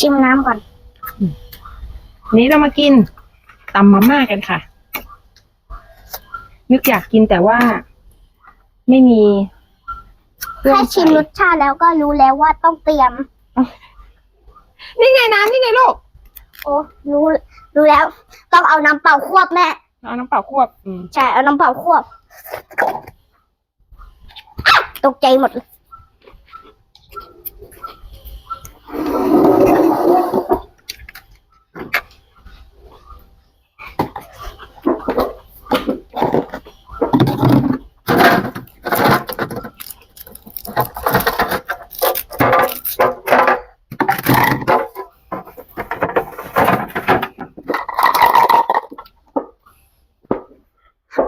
ชิมน้ำก่อนนี้เรามากินตำมาม่ากันค่ะ นึกอยากกินแต่ว่า ไม่มีเครื่องแค่ชิมรใส่สชาติแล้วก็รู้แล้วว่าต้องเตรียม นี่ไงน้ำนี่ไงลูกโอ้รู้รู้แล้ว ต้องเอาน้ำเปล่าควบแม่เอาน้ำเปล่าควบอืม ใช่เอาน้ำเปล่าควบ ตกใจหมดเลย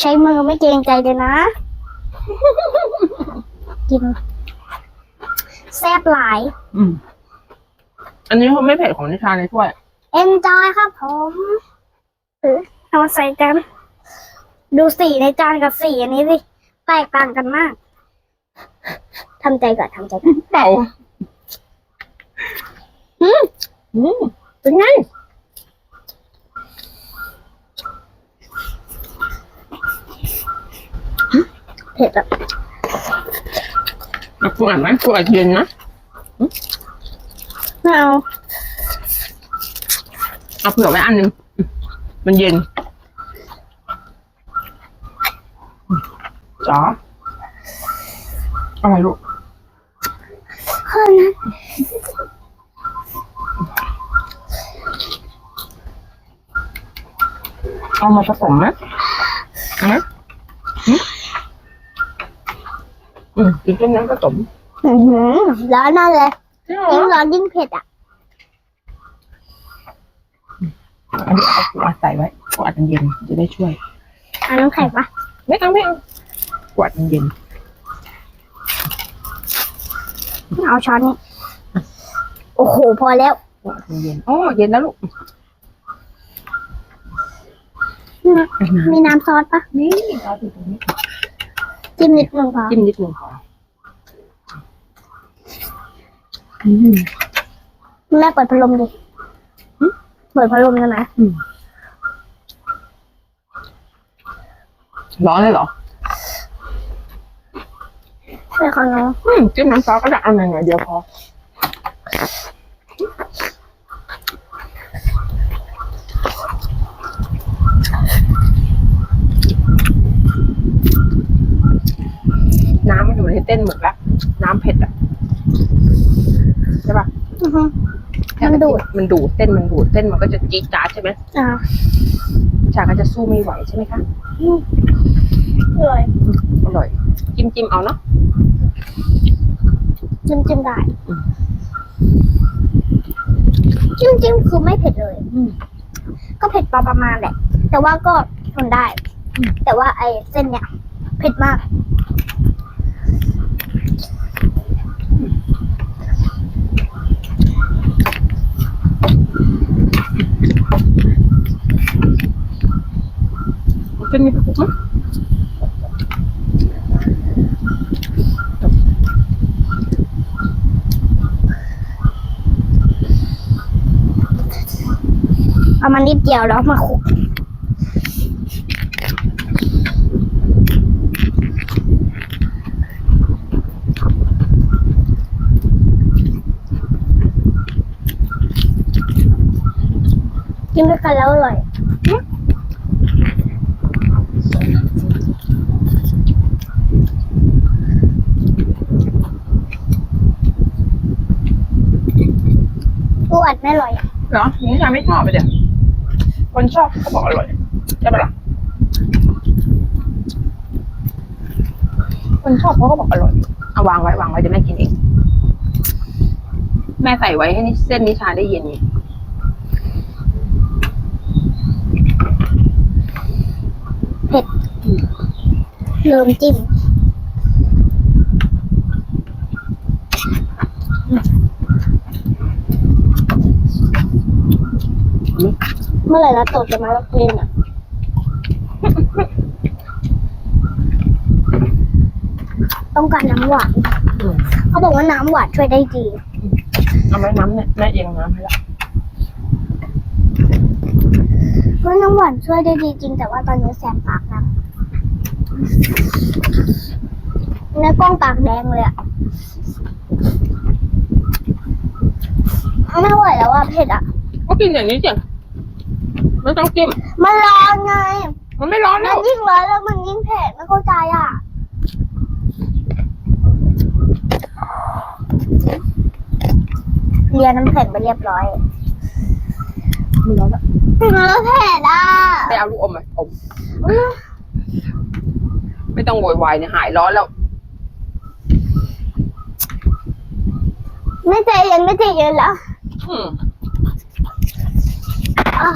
ใช้มือไม่เกรงใจเลยนะ กิน แซ่บหลาย อืม อันนี้เขาไม่เผ็ดของนิชาเลยถ้วย เอนจอยครับผมเออเอามาใส่กัน ดูสีในจานกับสีอันนี้สิแตกต่างกันมากทำใจก่อนทำใจก่อนเปล่าอืมอืมเป็นไง ผ็ดแบบเอากูอ่านไหมกูอ่านเย็นนะไม่เอาเอาเผื่อไว้อันหนึงอืมมันเย็นจ๋าอะไรลูกเพิ่มนะเอามาผสมไหมเอ อืมกินแค่นั้นผสมอื้อหือร้อนมากเลยจริงยิ่งร้อนยิ่งเผ็ดอะอันนี้เอากูอัดใส่ไว้กูอัดมันเย็นจะได้ช่วย เอาน้ำแข็งปะไม่เอาไม่เอากูอัดมันเย็นเอาช้อนนี้โอ้โหพอแล้วกูอัดมันเย็นอ๋อเย็นแล้วลูกมีน้ำซอสปะนี่เราอยู่ตรงนี้ จิ้มนิดนึงพอจิ้มนิดนึงพออืมแม่เปิดพัดลมดิหึเปิดพัดลมได้ไหมร้อนเลยเหรอใช่ค่ะน้องอืมจิ้มน้ำซอสก็จะเอาหน่อยๆเดียวพอ น้ำมันอยู่ใน เต้นหมดแล้วน้ำเผ็ดอะใช่ปะอือฮึ มันดูด มันดูดเต้นมันดูดเต้นมันก็จะจี๊ดจ๊าดใช่ไหมอ่าชาก็จะสู้ไม่ไหวใช่ไหมคะอืมอร่อยอร่อย จิ้มจิ้มเอาเนาะจิ้มจิ้มได้อืมจิ้มจิ้มคือไม่เผ็ดเลยอืมก็เผ็ดพอประมาณแหละ แต่ว่าก็ทนได้อืมแต่ว่าไอ้เส้นเนี่ย เผ็ดมาก เป็นไงปุ๊บมั้ยเอามานิดเดียวแล้วมาคลุกกินด้วยกันแล้วอร่อย อัดไม่อร่อยอะเหรอนี่ชาไม่ชอบไปเดี๋ยวคนชอบเขาบอกอร่อยใช่ปะล่ะคนชอบเขาก็บอกอร่อยเอาวางไว้วางไว้เดี๋ยวแม่กินเองแม่ใส่ไว้ให้นี่เส้นนิชาได้เย็นไงเผ็ดเริ่มจิ้ม เมื่อไหร่ละตกจะมารับเพลงอะต้องการน้ำหวานอืมเขาบอกว่าน้ำหวานช่วยได้ดีเอาไหมน้ำเนี่ยแม่เอียงน้ำให้ละเพราะน้ำหวานช่วยได้ดีจริง แต่ว่าตอนนี้แสบปากนะในกล้องปากแดงเลยอะไม่ไหวแล้วอะเผ็ดอะก็กินอย่างนี้จ้ะ ไม่ต้องจิ้มมันร้อนไง มันไม่ร้อนมัแล้นวยิ่งร้อนแล้วมันยิ่งเผ็ดไม่เข้าใจอะเรียนน้ำเผ็ดไปเรียบร้อยไม่ร้อนแล้วถึงแล้วเผ็ดอะไปเอาลูกอมไหมอมไม่ต้องโวยวายเนี่ยหายร้อนแล้ว ไม่ใจเย็นไม่ใจเย็นแล้ว อืม อะ